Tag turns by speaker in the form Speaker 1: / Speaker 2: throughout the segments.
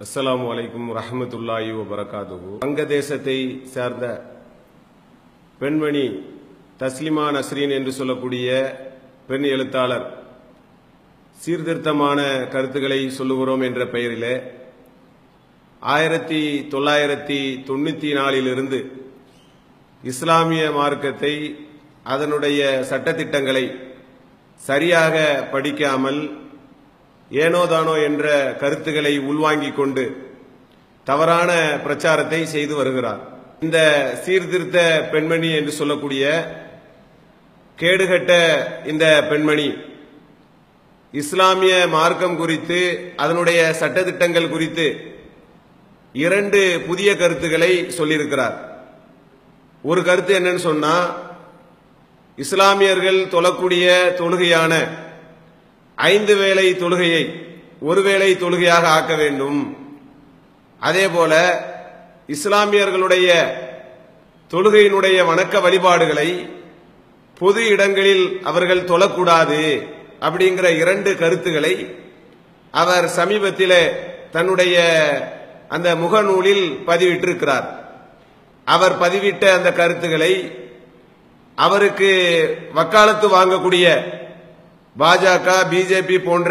Speaker 1: அஸ்லாம் வலைக்கும் ரஹமத்துல்லாஹி வபரகாதுஹு வங்கதேசத்தை சேர்ந்த பெண்மணி தஸ்லிமா நஸ்ரீன் என்று சொல்லக்கூடிய பெண் எழுத்தாளர் சீர்திருத்தமான கருத்துக்களை சொல்லுகிறோம் என்ற பெயரிலே ஆயிரத்தி தொள்ளாயிரத்தி தொண்ணூத்தி நாலிலிருந்து இஸ்லாமிய மார்க்கத்தை அதனுடைய சட்டத்திட்டங்களை சரியாக படிக்காமல் ஏனோதானோ என்ற கருத்துக்களை உள்வாங்கிக் கொண்டு தவறான பிரச்சாரத்தை செய்து வருகிறார். இந்த சீர்திருத்த பெண்மணி என்று சொல்லக்கூடிய கேடுகட்ட இந்த பெண்மணி இஸ்லாமிய மார்க்கம் குறித்து அதனுடைய சட்டத்திட்டங்கள் குறித்து இரண்டு புதிய கருத்துக்களை சொல்லியிருக்கிறார். ஒரு கருத்து என்னன்னு சொன்னா இஸ்லாமியர்கள் தொழக்கூடிய தொழுகையான ஐந்து வேளை தொழுகையை ஒருவேளை தொழுகையாக ஆக்க வேண்டும். அதே போல இஸ்லாமியர்களுடைய தொழுகையினுடைய வணக்க வழிபாடுகளை பொது இடங்களில் அவர்கள் தொழக்கூடாது அப்படிங்கிற இரண்டு கருத்துக்களை அவர் சமீபத்தில் தன்னுடைய அந்த முகநூலில் பதிவிட்டிருக்கிறார். அவர் பதிவிட்ட அந்த கருத்துக்களை அவருக்கு வக்காலத்து வாங்கக்கூடிய பாஜக பிஜேபி போன்ற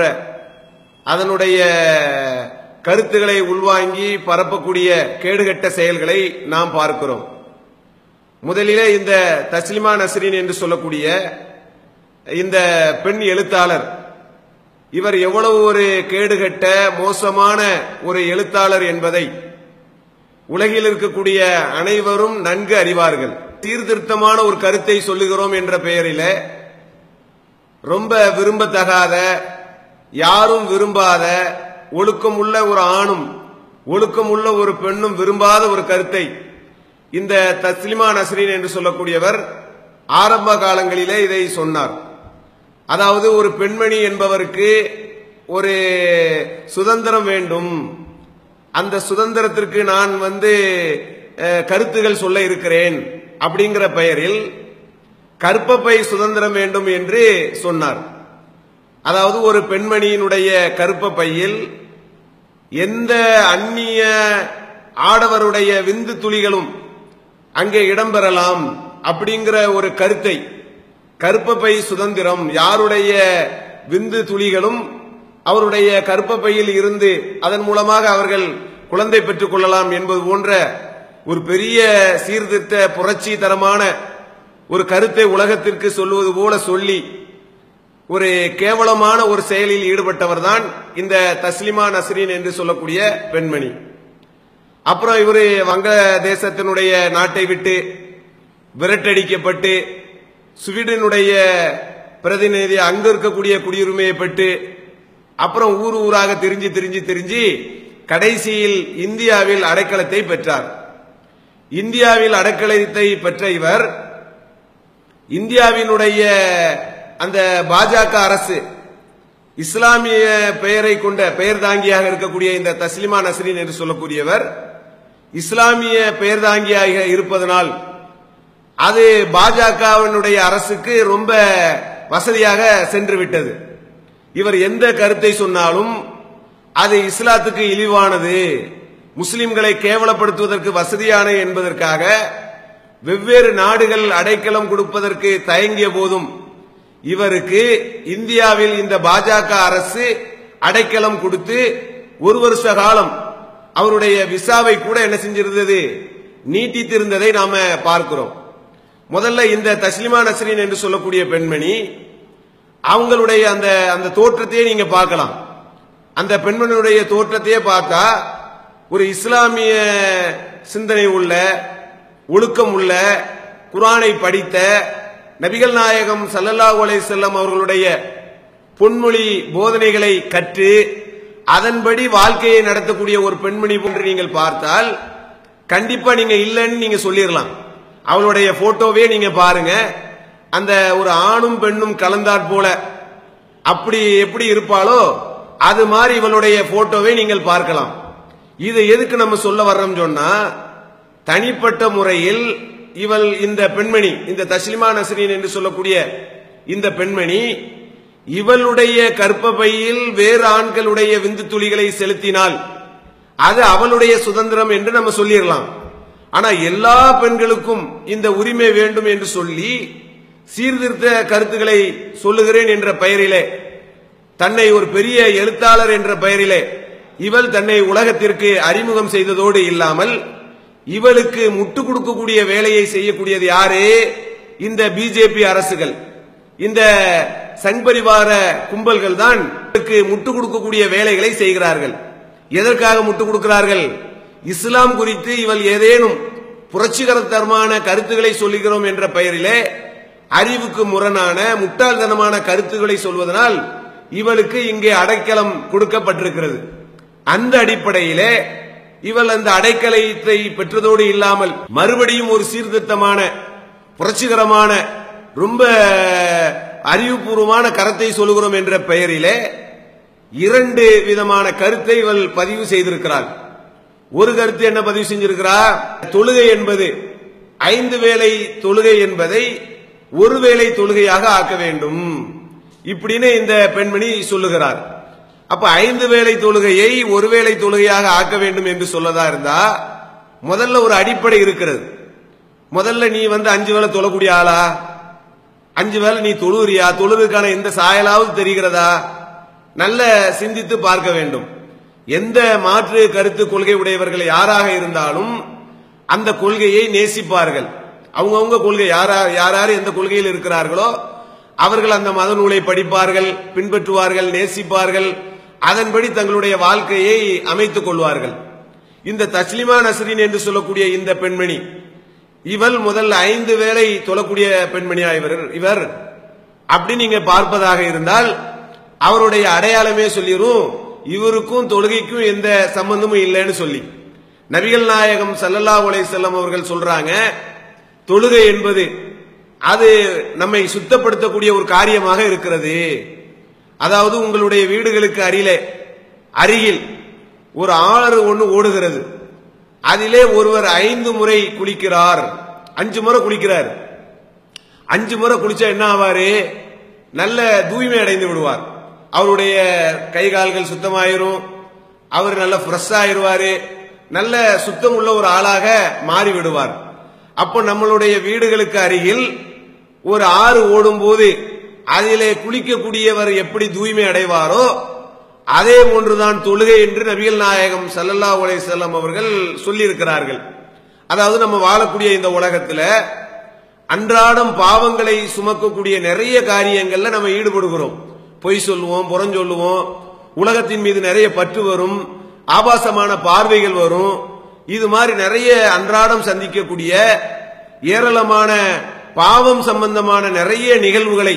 Speaker 1: அதனுடைய கருத்துக்களை உள்வாங்கி பரப்பக்கூடிய கேடுகட்ட செயல்களை நாம் பார்க்கிறோம். முதலிலே இந்த தஸ்லிமா நஸ்ரீன் என்று சொல்லக்கூடிய இந்த பெண் எழுத்தாளர் இவர் எவ்வளவு ஒரு கேடுகட்ட மோசமான ஒரு எழுத்தாளர் என்பதை உலகில் இருக்கக்கூடிய அனைவரும் நன்கு அறிவார்கள். சீர்திருத்தமான ஒரு கருத்தை சொல்லுகிறோம் என்ற பெயரிலே ரொம்ப விரும்பத்தகாத யாரும் விரும்பாத ஒழுக்கம் உள்ள ஒரு ஆணும் ஒழுக்கம் உள்ள ஒரு பெண்ணும் விரும்பாத ஒரு கருத்தை இந்த தஸ்லிமா நஸ்ரீன் என்று சொல்லக்கூடியவர் ஆரம்ப காலங்களிலே இதை சொன்னார். அதாவது ஒரு பெண்மணி என்பவருக்கு ஒரு சுதந்திரம் வேண்டும். அந்த சுதந்திரத்திற்கு நான் வந்து கருத்துகள் சொல்ல இருக்கிறேன் அப்படிங்கிற பெயரில் கற்பப்பை சுதந்திரம் வேண்டும் என்று சொன்னார். அதாவது ஒரு பெண்மணியினுடைய கருப்ப பையில் எந்த அந்நிய ஆடவருடைய விந்து துளிகளும் அங்கே இடம்பெறலாம் அப்படிங்கிற ஒரு கருத்தை கருப்பப்பை சுதந்திரம் யாருடைய விந்து துளிகளும் அவருடைய கற்பப்பையில் இருந்து அதன் மூலமாக அவர்கள் குழந்தை பெற்றுக் கொள்ளலாம் என்பது போன்ற ஒரு பெரிய சீர்திருத்த புரட்சி தரமான ஒரு கருத்தை உலகத்திற்கு சொல்லுவது போல சொல்லி ஒரு கேவலமான ஒரு செயலில் ஈடுபட்டவர் தான் இந்த தஸ்லிமா நஸ்ரீன் என்று சொல்லக்கூடிய பெண்மணி. அப்புறம் இவரு வங்கதேசத்தினுடைய நாட்டை விட்டு விரட்டடிக்கப்பட்டு ஸ்வீடனுடைய பிரதிநிதி அங்கு இருக்கக்கூடிய குடியுரிமையை பெற்று அப்புறம் ஊர் ஊராக திரிஞ்சு திரிஞ்சு திரிஞ்சு கடைசியில் இந்தியாவில் அடைக்கலத்தை பெற்றார். இந்தியாவில் அடைக்கலத்தை பெற்ற இவர் இந்தியாவினுடைய அந்த பாஜக அரசு இஸ்லாமிய பெயரை கொண்ட பெயர் தாங்கியாக இருக்கக்கூடிய இந்த தஸ்லிமா நஸ்ரீன் என்று சொல்லக்கூடியவர் இஸ்லாமிய பெயர் தாங்கியாக இருப்பதனால் அது பாஜகவினுடைய அரசுக்கு ரொம்ப வசதியாக சென்று விட்டது இவர் எந்த கருத்தை சொன்னாலும் அது இஸ்லாத்துக்கு இழிவானது. முஸ்லிம்களை கேவலப்படுத்துவதற்கு வசதியான என்பதற்காக வெவ்வேறு நாடுகள் அடைக்கலம் கொடுப்பதற்கு தயங்கிய போதும் இவருக்கு இந்தியாவில் இந்த பாஜக அரசு அடைக்கலம் கொடுத்து ஒரு வருஷ காலம் அவருடைய விசாவை கூட என்ன செஞ்சிருந்தது? நீட்டித்திருந்ததை நாம பார்க்கிறோம். முதல்ல இந்த தஸ்லிமா நஸ்ரீன் என்று சொல்லக்கூடிய பெண்மணி அவங்களுடைய அந்த அந்த தோற்றத்தையே நீங்க பார்க்கலாம். அந்த பெண்மணியுடைய தோற்றத்தையே பார்த்தா ஒரு இஸ்லாமிய சிந்தனை உள்ள ஒழுக்கம் உள்ள குரானை படித்த நபிகள் நாயகம் சல்லல்லா உலை செல்லம் அவர்களுடைய பொன்மொழி போதனைகளை கற்று அதன்படி வாழ்க்கையை நடத்தக்கூடிய ஒரு பெண்மணி போன்று நீங்கள் பார்த்தால் கண்டிப்பா நீங்க இல்லைன்னு நீங்க சொல்லிடலாம் அவளுடைய போட்டோவே நீங்க பாருங்க. அந்த ஒரு ஆணும் பெண்ணும் கலந்தாற் போல அப்படி எப்படி இருப்பாளோ அது மாதிரி இவளுடைய போட்டோவை நீங்கள் பார்க்கலாம். இது எதுக்கு நம்ம சொல்ல வர்றோம் சொன்னா தனிப்பட்ட முறையில் இவள் இந்த பெண்மணி இந்த தஸ்லிமா நஸ்ரீன் என்று சொல்லக்கூடிய இந்த பெண்மணி இவளுடைய கற்பப்பையில் வேறு ஆண்களுடைய விந்து துளிகளை செலுத்தினால் அது அவளுடைய சுதந்திரம் என்று நம்ம சொல்லிடலாம். ஆனா எல்லா பெண்களுக்கும் இந்த உரிமை வேண்டும் என்று சொல்லி சீர்திருத்த கருத்துக்களை சொல்லுகிறேன் என்ற பெயரிலே தன்னை ஒரு பெரிய எழுத்தாளர் என்ற பெயரிலே இவள் தன்னை உலகத்திற்கு அறிமுகம் செய்ததோடு இல்லாமல் இவளுக்கு முட்டு கொடுக்கக்கூடிய வேலையை செய்யக்கூடியது யாரு? இந்த பிஜேபி அரசுகள். இந்த சங்பரிவார கும்பல்கள் தான் இவளுக்கு முட்டு கொடுக்கக்கூடிய வேலைகளை செய்கிறார்கள். எதற்காக முட்டு கொடுக்கிறார்கள்? இஸ்லாம் குறித்து இவள் ஏதேனும் புரட்சிகரத்தரமான கருத்துக்களை சொல்லுகிறோம் என்ற பெயரிலே அறிவுக்கு முரணான முட்டாள்தனமான கருத்துக்களை சொல்வதனால் இவளுக்கு இங்கே அடைக்கலம் கொடுக்கப்பட்டிருக்கிறது. அந்த அடிப்படையிலே இவள் அந்த அடைக்கலத்தை பெற்றதோடு இல்லாமல் மறுபடியும் ஒரு சீர்திருத்தமான புரட்சிகரமான ரொம்ப அறிவுபூர்வமான கருத்தை சொல்லுகிறோம் என்ற பெயரிலே இரண்டு விதமான கருத்தை இவள் பதிவு செய்திருக்கிறாள். ஒரு கருத்து என்ன பதிவு செஞ்சிருக்கிறார் தொழுகை என்பது ஐந்து வேளை தொழுகை என்பதை ஒரு வேளை தொழுகையாக ஆக்க வேண்டும். இப்படின்னு இந்த பெண்மணி சொல்லுகிறார். அப்ப ஐந்து வேலை தொழுகையை ஒரு வேளை தொழுகையாக ஆக்க வேண்டும் என்று சொல்லதா இருந்தா முதல்ல ஒரு அடிப்படை இருக்கிறது. முதல்ல நீ வந்து அஞ்சு வேளை தொழக்கூடிய ஆளா? அஞ்சு வேளை நீ தொழுகிறியா? தொழுதுக்கான எந்த சாயலாவது தெரிகிறதா? நல்ல சிந்தித்து பார்க்க வேண்டும். எந்த மாற்று கருத்து கொள்கை உடையவர்கள் யாராக இருந்தாலும் அந்த கொள்கையை நேசிப்பார்கள். அவங்கவுங்க கொள்கை யாரா யார் எந்த கொள்கையில் இருக்கிறார்களோ அவர்கள் அந்த மத நூலை படிப்பார்கள் பின்பற்றுவார்கள் நேசிப்பார்கள் அதன்படி தங்களுடைய வாழ்க்கையை அமைத்துக் கொள்வார்கள். இந்த தஸ்லிமா நசரின் என்று சொல்லக்கூடிய இந்த பெண்மணி இவள் முதல்ல ஐந்து வேளை தொழக்கூடிய பெண்மணியா இவர் இவர். அப்படி நீங்க பார்ப்பதாக இருந்தால் அவருடைய அடையாளமே சொல்லிடும் இவருக்கும் தொழுகைக்கும் எந்த சம்பந்தமும் இல்லைன்னு சொல்லி. நபிகள் நாயகம் சல்லல்லா உலை செல்லம் அவர்கள் சொல்றாங்க தொழுகை என்பது அது நம்மை சுத்தப்படுத்தக்கூடிய ஒரு காரியமாக இருக்கிறது. அதாவது உங்களுடைய வீடுகளுக்கு அருகிலே அருகில் ஒரு ஆறு ஒன்று ஓடுகிறது. அதிலே ஒருவர் ஐந்து முறை குளிக்கிறார். அஞ்சு முறை குளிக்கிறார். அஞ்சு முறை குளிச்சா என்ன ஆவாரு? நல்ல தூய்மை அடைந்து விடுவார். அவருடைய கை கால்கள் சுத்தமாயிரும். அவர் நல்ல ஃப்ரெஷ் ஆயிடுவாரு நல்ல சுத்தம் உள்ள ஒரு ஆளாக மாறி விடுவார் அப்போ நம்மளுடைய வீடுகளுக்கு அருகில் ஒரு ஆறு ஓடும் போது அதிலே குளிக்கக்கூடியவர் எப்படி தூய்மை அடைவாரோ அதே போன்றுதான் தொழுகை என்று நபிகள் நாயகம் சல்லல்லா உலை செல்லம் அவர்கள் சொல்லியிருக்கிறார்கள். அதாவது நம்ம வாழக்கூடிய இந்த உலகத்தில் அன்றாடம் பாவங்களை சுமக்கக்கூடிய நிறைய காரியங்கள்ல நம்ம ஈடுபடுகிறோம். பொய் சொல்லுவோம் புறஞ்சொல்லுவோம் உலகத்தின் மீது நிறைய பற்று வரும் ஆபாசமான பார்வைகள் வரும். இது மாதிரி நிறைய அன்றாடம் சந்திக்கக்கூடிய ஏராளமான பாவம் சம்பந்தமான நிறைய நிகழ்வுகளை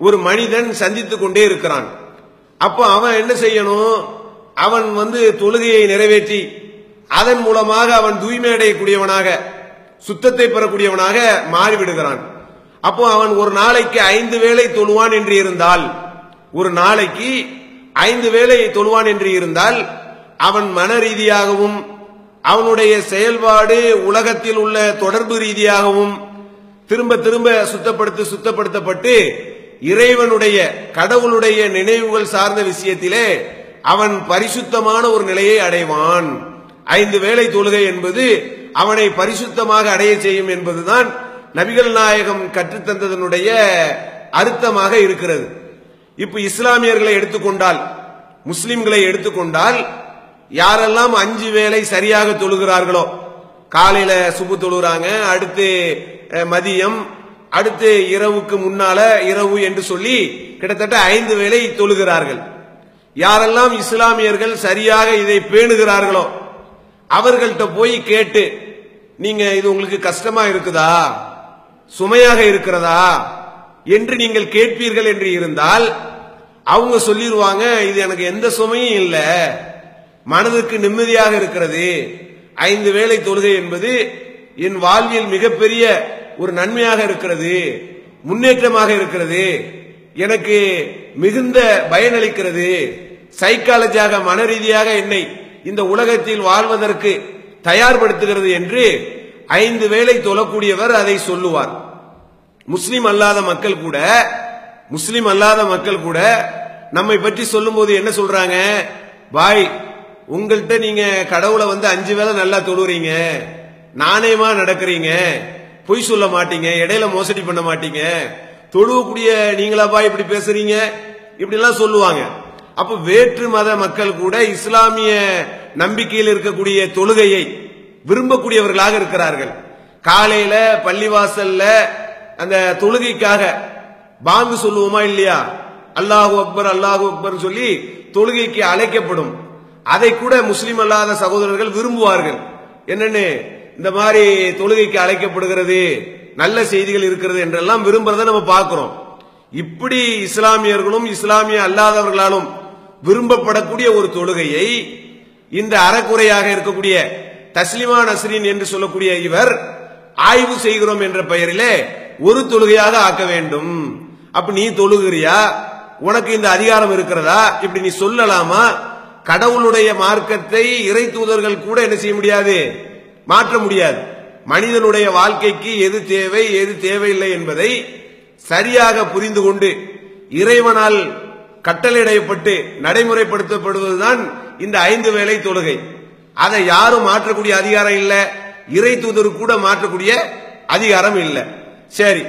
Speaker 1: ஒரு மனிதன் சந்தித்துக் கொண்டே இருக்கிறான். அப்போ அவன் என்ன செய்யணும்? அவன் வந்து தொழுகையை நிறைவேற்றி அதன் மூலமாக அவன் தூய்மை அடையக்கூடியவனாக சுத்தத்தை பெறக்கூடியவனாக மாறிவிடுகிறான். அப்போ அவன் ஒரு நாளைக்கு ஐந்து வேளை தொழுவான் என்று இருந்தால் ஒரு நாளைக்கு ஐந்து வேளை தொழுவான் என்று இருந்தால் அவன் மன ரீதியாகவும் அவனுடைய செயல்பாடு உலகத்தில் உள்ள தொடர்பு ரீதியாகவும் திரும்ப திரும்ப சுத்தப்படுத்தி சுத்தப்படுத்தப்பட்டு இறைவனுடைய கடவுளுடைய நினைவுகள் சார்ந்த விஷயத்திலே அவன் பரிசுத்தமான ஒரு நிலையை அடைவான். ஐந்து வேளை தொழுகை என்பது அவனை பரிசுத்தமாக அடைய செய்யும் என்பதுதான் நபிகள் நாயகம் கற்றுத்தந்ததனுடைய அர்த்தமாக இருக்கிறது. இப்ப இஸ்லாமியர்களை எடுத்துக்கொண்டால் முஸ்லிம்களை எடுத்துக்கொண்டால் யாரெல்லாம் அஞ்சு வேளை சரியாக தொழுகிறார்களோ காலையில சுபு தொழுகிறாங்க அடுத்து மதியம் அடுத்து இரவுக்கு முன்னால இரவு என்று சொல்லி கிட்டத்தட்ட ஐந்து வேளை தொழுகிறார்கள். யாரெல்லாம் இஸ்லாமியர்கள் சரியாக இதை பேணுகிறார்களோ அவர்கள்ட்ட போய் கேட்டு நீங்க இது உங்களுக்கு கஷ்டமா இருக்குதா? சுமையாக இருக்கிறதா? என்று நீங்கள் கேட்பீர்கள் என்று இருந்தால் அவங்க சொல்லிடுவாங்க இது எனக்கு எந்த சுமையும் இல்லை. மனதுக்கு நிம்மதியாக இருக்கிறது. ஐந்து வேளை தொழுகை என்பது என் வாழ்வில் மிகப்பெரிய ஒரு நன்மையாக இருக்கிறது முன்னேற்றமாக இருக்கிறது எனக்கு மிகுந்த பயனளிக்கிறது சைக்காலஜியாக மன ரீதியாக என்னை இந்த உலகத்தில் வாழ்வதற்கு தயார்படுத்துகிறது என்று ஐந்து வேளை தொழக்கூடியவர் அதை சொல்லுவார். முஸ்லிம் அல்லாத மக்கள் கூட முஸ்லிம் அல்லாத மக்கள் கூட நம்மை பற்றி சொல்லும்போது என்ன சொல்றாங்க? பாய் உங்கள்கிட்ட நீங்க கடவுளை வந்து அஞ்சு வேளை நல்லா தொழுறீங்க நாணயமா நடக்கிறீங்க பொய் சொல்ல மாட்டீங்க இடையில மோசடி பண்ண மாட்டீங்க. தொழுவக்கூடிய நீங்களாப்பா இப்படி பேசுறீங்க? இப்படி எல்லாம் சொல்லுவாங்க. அப்ப வேற்று மத மக்கள் கூட இஸ்லாமிய நம்பிக்கையில் இருக்கக்கூடிய தொழுகையை விரும்பக்கூடியவர்களாக இருக்கிறார்கள். காலையில பள்ளிவாசல்ல அந்த தொழுகைக்காக பாங்கு சொல்லுவோமா இல்லையா? அல்லாஹு அக்பர் அல்லாஹு அக்பர் சொல்லி தொழுகைக்கு அழைக்கப்படும். அதை கூட முஸ்லிம் அல்லாத சகோதரர்கள் விரும்புவார்கள். என்னன்னு இந்த மாதிரி தொழுகைக்கு அழைக்கப்படுகிறது நல்ல செய்திகள் இருக்கிறது என்றெல்லாம் விரும்புறதை நம்ம பார்க்கிறோம். இப்படி இஸ்லாமியர்களும் இஸ்லாமிய அல்லாதவர்களாலும் விரும்பப்படக்கூடிய ஒரு தொழுகையை இந்த அறக்குறையாக இருக்கக்கூடிய தஸ்லிமா நஸ்ரீன் என்று சொல்லக்கூடிய இவர் ஆய்வு செய்கிறோம் என்ற பெயரிலே ஒரு தொழுகையாக ஆக்க வேண்டும். அப்ப நீ தொழுகிறியா? உனக்கு இந்த அதிகாரம் இருக்கிறதா? இப்படி நீ சொல்லலாமா? கடவுளுடைய மார்க்கத்தை இறை தூதர்கள் கூட என்ன செய்ய முடியாது? மாற்ற முடியாது. மனிதனுடைய வாழ்க்கைக்கு எது தேவை எது தேவையில்லை என்பதை சரியாக புரிந்து கொண்டு இறைவனால் கட்டளையிடப்பட்டு நடைமுறைப்படுத்தப்படுவதுதான் இந்த ஐந்து வேலை தொழுகை. அதை யாரும் மாற்றக்கூடிய அதிகாரம் இல்லை. இறை தூதர் கூட மாற்றக்கூடிய அதிகாரம் இல்லை. சரி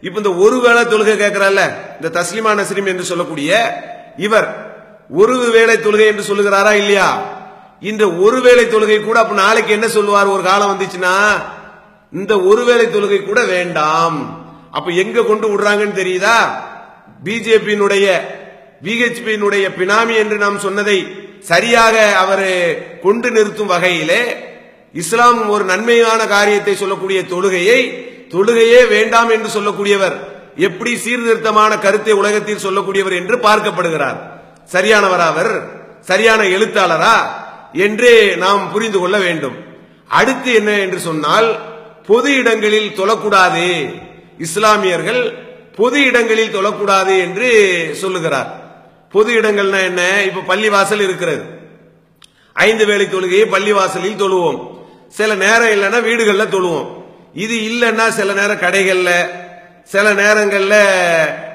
Speaker 1: இப்ப இந்த ஒரு வேளை தொழுகை கேட்கிறால இந்த தஸ்லிமா நஸ்ரீம் என்று சொல்லக்கூடிய இவர் ஒரு வேளை தொழுகை என்று சொல்லுகிறாரா இல்லையா? இந்த ஒருவேளை தொழுகை கூட அப்ப நாளைக்கு என்ன சொல்லுவார்? ஒரு காலம் வந்துச்சுன்னா இந்த ஒருவேளை தொழுகை கூட வேண்டாம். அப்ப எங்க கொண்டு விடுறாங்கன்னு தெரியுதா? பிஜேபியினுடைய பிஹெச்பியினுடைய பினாமி என்று நாம் சொன்னதை சரியாக அவர் கொண்டு நிறுத்தும் வகையிலே இஸ்லாம் ஒரு நன்மையான காரியத்தை சொல்லக்கூடிய தொழுகையை தொழுகையே வேண்டாம் என்று சொல்லக்கூடியவர் எப்படி சீர்திருத்தமான கருத்தை உலகத்தில் சொல்லக்கூடியவர் என்று பார்க்கப்படுகிறார். சரியானவரா அவர்? சரியான எழுத்தாளரா? என்று நாம் புரிந்து கொள்ள வேண்டும். அடுத்து என்ன என்று சொன்னால் பொது இடங்களில் தொழக்கூடாது. இஸ்லாமியர்கள் பொது இடங்களில் தொழக்கூடாது என்று சொல்லுகிறார். பொது இடங்கள்னா என்ன? இப்ப பள்ளிவாசல் இருக்கிறது. ஐந்து வேலை தொழுகையை பள்ளிவாசலில் தொழுவோம். சில நேரம் இல்லைன்னா வீடுகள்ல தொழுவோம். இது இல்லைன்னா சில நேரம் கடைகள்ல சில நேரங்கள்ல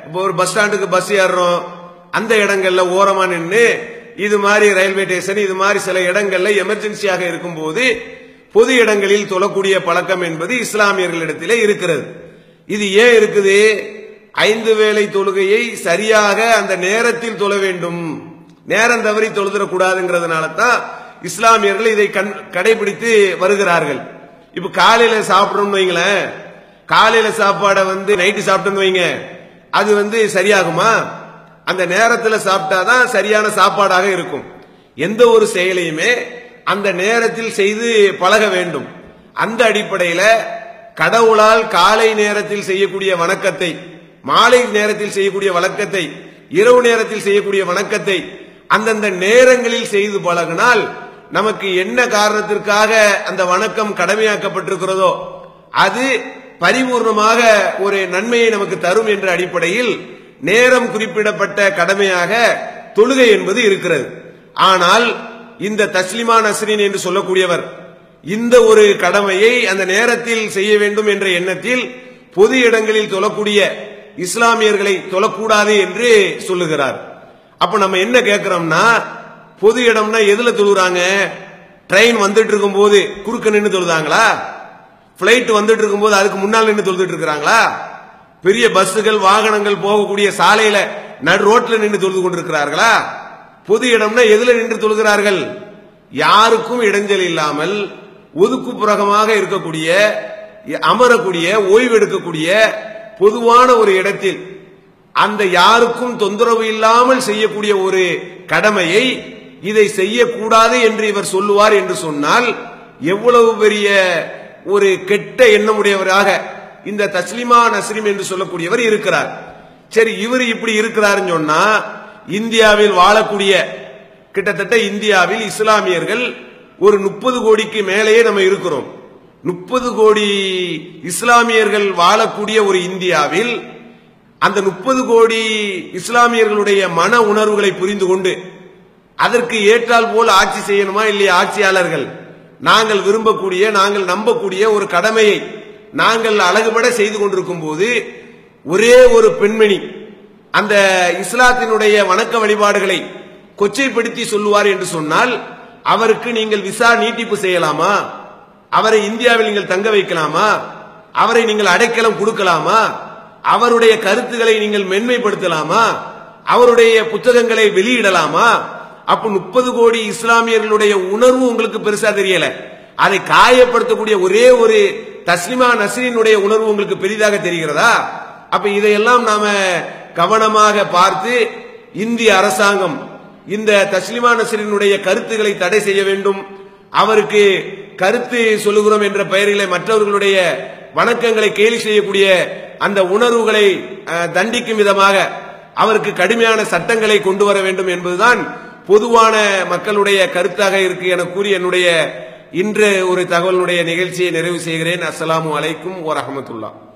Speaker 1: இப்போ ஒரு பஸ் ஸ்டாண்டுக்கு பஸ் ஏறுறோம். அந்த இடங்கள்ல ஓரமா நின்று இது மாதிரி ரயில்வே ஸ்டேஷன் இது மாதிரி சில இடங்கள்ல எமர்ஜென்சியாக இருக்கும்போது பொது இடங்களில் தொழக்கூடிய பழக்கம் என்பது இஸ்லாமியர்களிடத்திலே இருக்கிறது. இது ஏன் இருக்குது? ஐந்து வேளை தொழுகையை சரியாக அந்த நேரத்தில் தொழ வேண்டும். நேரம் தவறி தொழுதரக்கூடாதுங்கிறதுனால தான் இஸ்லாமியர்கள் இதை கண் கடைபிடித்து வருகிறார்கள். இப்ப காலையில சாப்பிடணும்னு வைங்களேன். காலையில சாப்பாடை வந்து நைட்டு சாப்பிட்டோம்னு வைங்க. அது வந்து சரியாகுமா? அந்த நேரத்தில் சாப்பிட்டாதான் சரியான சாப்பாடாக இருக்கும். எந்த ஒரு செயலையுமே அந்த நேரத்தில் செய்து பழக வேண்டும். அந்த அடிப்படையில கடவுளால் காலை நேரத்தில் செய்யக்கூடிய வணக்கத்தை மாலை நேரத்தில் செய்யக்கூடிய வணக்கத்தை இரவு நேரத்தில் செய்யக்கூடிய வணக்கத்தை அந்தந்த நேரங்களில் செய்து பழகினால் நமக்கு என்ன காரணத்திற்காக அந்த வணக்கம் கடமையாக்கப்பட்டிருக்கிறதோ அது பரிபூர்ணமாக ஒரு நன்மையை நமக்கு தரும் என்ற அடிப்படையில் நேரம் குறிப்பிடப்பட்ட கடமையாக தொழுகை என்பது இருக்கிறது. ஆனால் இந்த தஸ்லிமா நஸ்ரின் என்று சொல்லக்கூடியவர் இந்த ஒரு கடமையை அந்த நேரத்தில் செய்ய வேண்டும் என்ற எண்ணத்தில் பொது இடங்களில் தொழக்கூடிய இஸ்லாமியர்களை தொழக்கூடாது என்று சொல்லுகிறார். அப்ப நம்ம என்ன கேட்கிறோம்னா பொது இடம்னா எதுல தொழுறாங்க? ட்ரெயின் வந்துட்டு இருக்கும் போது குறுக்க நின்று தொழுதாங்களா? பிளைட் வந்துட்டு இருக்கும்போது அதுக்கு முன்னால் நின்று தொழுதுட்டு இருக்கிறாங்களா? பெரிய பஸ்ஸுகள் வாகனங்கள் போகக்கூடிய சாலையில நடு ரோட்ல நின்று தொழுது கொண்டிருக்கிறார்களா? பொது இடம்னா எதுல நின்று தொழுகிறார்கள்? யாருக்கும் இடைஞ்சல் இல்லாமல் ஒதுக்குப்புறகமாக இருக்கக்கூடிய அமரக்கூடிய ஓய்வு எடுக்கக்கூடிய பொதுவான ஒரு இடத்தில் அந்த யாருக்கும் தொந்தரவு இல்லாமல் செய்யக்கூடிய ஒரு கடமையை இதை செய்யக்கூடாது என்று இவர் சொல்லுவார் என்று சொன்னால் எவ்வளவு பெரிய ஒரு கெட்ட எண்ணமுடையவராக இந்த தஸ்லிமா நஸ்ரீம் என்று சொல்லக்கூடியவர் இருக்கிறார். சரி இவர் இப்படி இருக்கிறாருன்னு சொன்னா இந்தியாவில் வாழக்கூடிய கிட்டத்தட்ட இந்தியாவில் இஸ்லாமியர்கள் ஒரு முப்பது கோடிக்கு மேலேயே நம்ம இருக்கிறோம். முப்பது கோடி இஸ்லாமியர்கள் வாழக்கூடிய ஒரு இந்தியாவில் அந்த முப்பது கோடி இஸ்லாமியர்களுடைய மன உணர்வுகளை புரிந்து கொண்டு அதற்கு ஏற்றால் போல் ஆட்சி செய்யணுமா இல்லையா ஆட்சியாளர்கள்? நாங்கள் விரும்பக்கூடிய நாங்கள் நம்பக்கூடிய ஒரு கடமையை நாங்கள் அழகுபட செய்து கொண்டிருக்கும் போது ஒரே ஒரு பெண்மணி அந்த இஸ்லாத்தினுடைய வணக்க வழிபாடுகளை கொச்சைப்படுத்தி சொல்லுவார் என்று சொன்னால் அவருக்கு நீங்கள் விசா நீட்டிப்பு செய்யலாமா? அவரை இந்தியாவில் நீங்கள் தங்க வைக்கலாமா? அவரை நீங்கள் அடைக்கலம் கொடுக்கலாமா? அவருடைய கருத்துக்களை நீங்கள் மென்மைப்படுத்தலாமா? அவருடைய புத்தகங்களை வெளியிடலாமா? அப்ப முப்பது கோடி இஸ்லாமியர்களுடைய உணர்வு உங்களுக்கு பெருசா தெரியல. அதை காயப்படுத்தக்கூடிய ஒரே ஒரு தஸ்லிமா நஸ்ரீனுடைய உணர்வு உங்களுக்கு பெரிதாக தெரிகிறதா? அப்ப இதையெல்லாம் நாம கவனமாக பார்த்து இந்திய அரசாங்கம் இந்த தஸ்லிமா நஸ்ரீனுடைய கருத்துக்களை தடை செய்ய வேண்டும். அவருக்கு கருத்து சொல்லுகிறோம் என்ற பெயரிலே மற்றவர்களுடைய வணக்கங்களை கேலி செய்யக்கூடிய அந்த உணர்வுகளை தண்டிக்கும் விதமாக அவருக்கு கடுமையான சட்டங்களை கொண்டு வர வேண்டும் என்பதுதான் பொதுவான மக்களுடைய கருத்தாக இருக்கு என கூறி என்னுடைய இன்று ஒரு தகவலுடைய நிகழ்ச்சியை நிறைவு செய்கிறேன். அஸ்ஸலாமு அலைக்கும் ரஹமத்துல்லா.